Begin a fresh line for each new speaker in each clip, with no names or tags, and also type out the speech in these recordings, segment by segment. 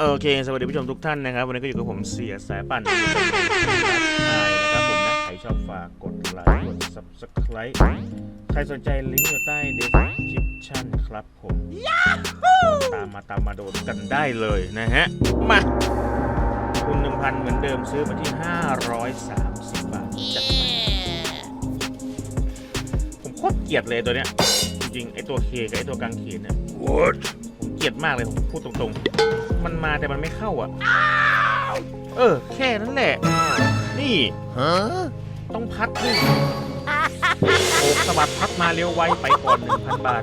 โอเค สวัสดีผู้ชมทุกท่านนะครับ วันนี้ก็อยู่กับผมเสียสายปั่นนะครับผมนะใครชอบฝากกดไลค์กด subscribe ใครสนใจลิงก์อยู่ใต้ description ครับผมตามมาตามมาโดนกันได้เลยนะฮะ มา คุณ1,000เหมือนเดิมซื้อมาที่ 530 บาทจัดมาผมโคตรเกลียดเลยตัวเนี้ย จริงๆ ไอตัวเคกับไอตัวกลางเขนเนี่ย
What?
ผม เกลียดมากเลยผมพูดตรงๆ มันมาแต่มันไม่เข้าอะ เออ แค่นั้นแหละ นี่
Huh?
ต้องพัดนี่โอกสะบัดพัดมาเร็วไวไปก่อน1,000บาท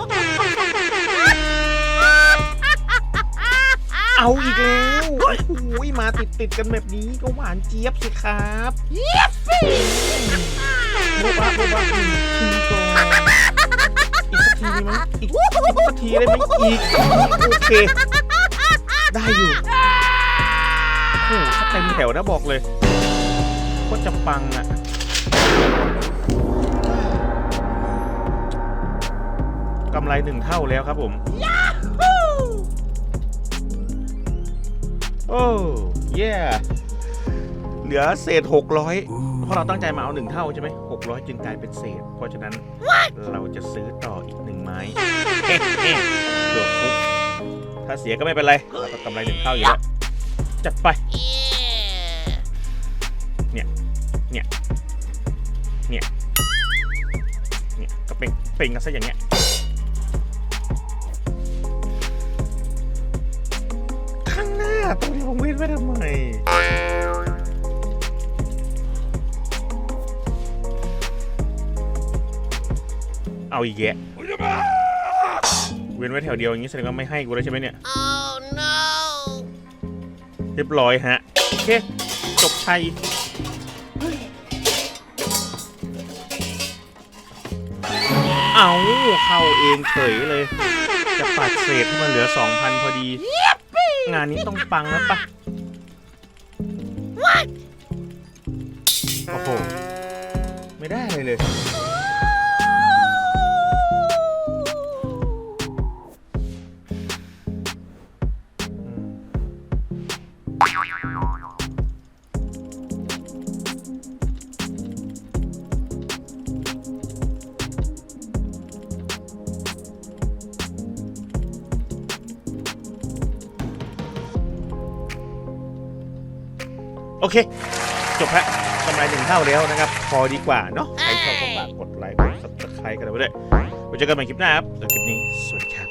เอาอีกแล้วโอ้โหมาติดติดๆกันแบบนี้ก็หวานเจี๊ยบสิครับเจี๊ยบสิโบ๊ะบะโบ๊ะบะอีกทีก่อน ทีได้ไหมอีกอีกสักทีได้ไหมอีกสักทีโอเค ได้อยู่โอ้โหถ้าเต็มแถวนะบอกเลยก็จะปังอะกำไรหนึ่งเท่าแล้วครับผมโอ้เย่เหลือเศษ 600 เพราะเราตั้งใจมาเอาหนึ่งเท่าใช่ไหม600 จึงกลายเป็นเศษ เพราะฉะนั้นเราจะซื้อต่ออีกหนึ่งไม้ เฮ้เฮ้เดือฟุกถ้าเสียก็ไม่เป็นไรเราก็กำไรหนึ่งเท่าอยู่แล้วจัดไป เนี่ย เนี่ย เนี่ย เนี่ยก็เป็นเป็นกันซะอย่างเงี้ย ข้างหน้าตรงนี้ผมเว้นไว้ทำไม เอาอีกแยะ เว้นไว้แถวเดียวอย่างนี้แสดงว่าไม่ให้กูแล้วใช่ไหมเนี่ย
Oh no!
เรียบร้อยฮะ โอเค จบชัยเอาเข้าเองเฉยเลย จะปัดเศษให้มันเหลือ 2,000 พอดี งานนี้ต้องปังแล้วปะโอ้โห ไม่ได้เลยเลย โอเค จบฮะกำไรหนึ่งเท่าแล้วนะครับ พอดีกว่าเนาะใครชอบก็ฝากกดไลค์กด subscribe กันไปด้วยไว้เจอกันใหม่คลิปหน้าครับสำหรับคลิปนี้ สวัสดีครับ